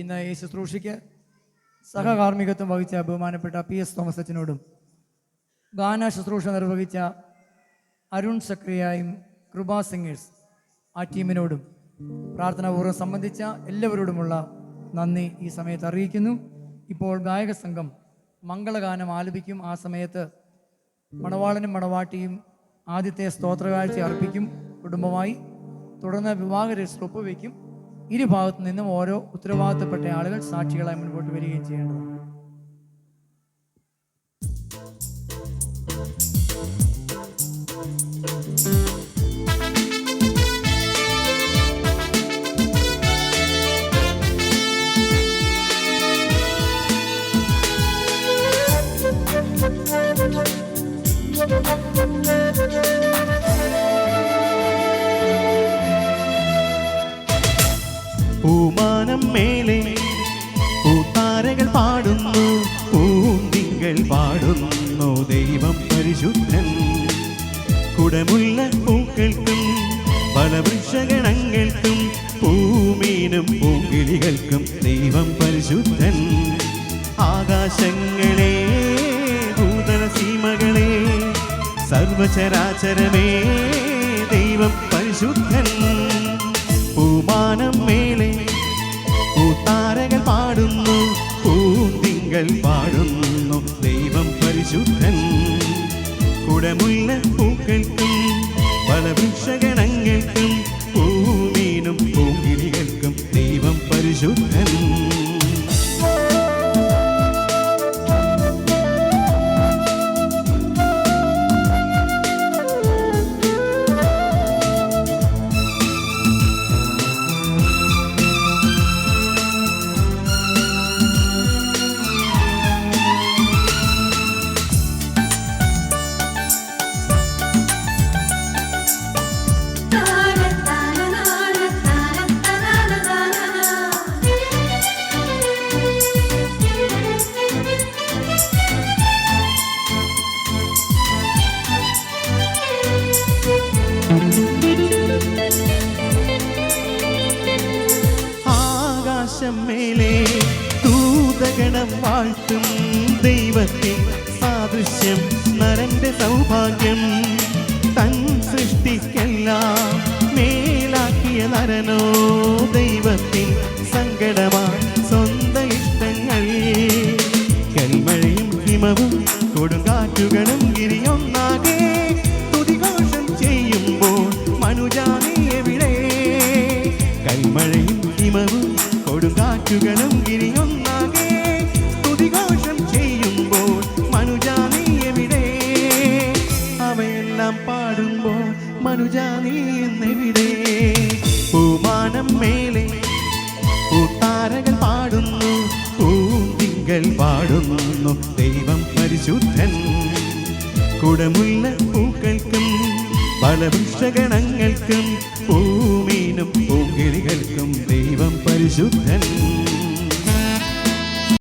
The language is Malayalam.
ഇന്ന് ഈ ശുശ്രൂഷയ്ക്ക് സഹകാർമ്മികത്വം വഹിച്ച ബഹുമാനപ്പെട്ട പി എസ് തോമസ് അച്ഛനോടും ഗാന ശുശ്രൂഷ നിർവഹിച്ച അരുൺ സക്രിയായും കൃപാ സിംഗേഴ്സ് ആ ടീമിനോടും പ്രാർത്ഥനാപൂർവം സംബന്ധിച്ച എല്ലാവരോടുമുള്ള നന്ദി ഈ സമയത്ത് അറിയിക്കുന്നു. ഇപ്പോൾ ഗായക സംഘം മംഗളഗാനം ആലപിക്കും. ആ സമയത്ത് മണവാളനും മണവാട്ടിയും ആദ്യത്തെ സ്തോത്രകാഴ്ച അർപ്പിക്കും. കുടുംബമായി തുടർന്ന് വിവാഹ രജിസ്റ്റർ ഒപ്പുവെക്കും. ഇരുഭാഗത്തു നിന്നും ഓരോ ഉത്തരവാദിത്തപ്പെട്ട ആളുകൾ സാക്ഷികളായി മുൻപോട്ട് വരികയും ചെയ്യേണ്ടതാണ് പൂമാനം മേലെ പൂത്താരകൾ പാടുന്നു പൂന്തിങ്കൾ പാടുന്നു. ദൈവം പരിശുദ്ധൻ. കുടമുള്ള പൂക്കൾക്കും ഫലവൃക്ഷഗണങ്ങൾക്കും പൂമീനും പൂങ്കിളികൾക്കും ദൈവം പരിശുദ്ധൻ. ആകാശങ്ങളെ ഭൂതല സീമകളെ സർവചരാചരമേ ദൈവം പരിശുദ്ധൻ. പൂമാനം മേലെ പാടുന്നു പൂന്തിങ്കൾ പാടുന്നു ദൈവം പരിശുദ്ധൻ. കുടമുള്ള പൂക്കൾക്കും പല ഫലവൃക്ഷഗണങ്ങൾക്കും വാഴ്ത്തും ദൈവത്തെ. സാദൃശ്യം നരന്റെ സൗഭാഗ്യം. തൻ സൃഷ്ടിക്കെല്ലാം മേലാക്കിയ നരനോ ദൈവത്തിൻ സങ്കടമാ സ്വന്ത ഇഷ്ടങ്ങൾ. കൽമഴയും ഹിമവും കൊടുങ്കാറ്റുകളും ഗിരിയൊന്നാകെ തുതിഘോഷം ചെയ്യുമ്പോൾ മനുജാനി എവിടെ? കൽമഴയും ഹിമവും കൊടുങ്കാറ്റുകളും മനുജാനി എന്നെവിടെ പൂമാനം മേലെ പൂത്താരകൾ പാടുന്നു പൂന്തിങ്കൾ പാടുന്നു. ദൈവം പരിശുദ്ധൻ കുടമുള്ള പൂക്കൾക്കും ഫലവൃക്ഷഗണങ്ങൾക്കും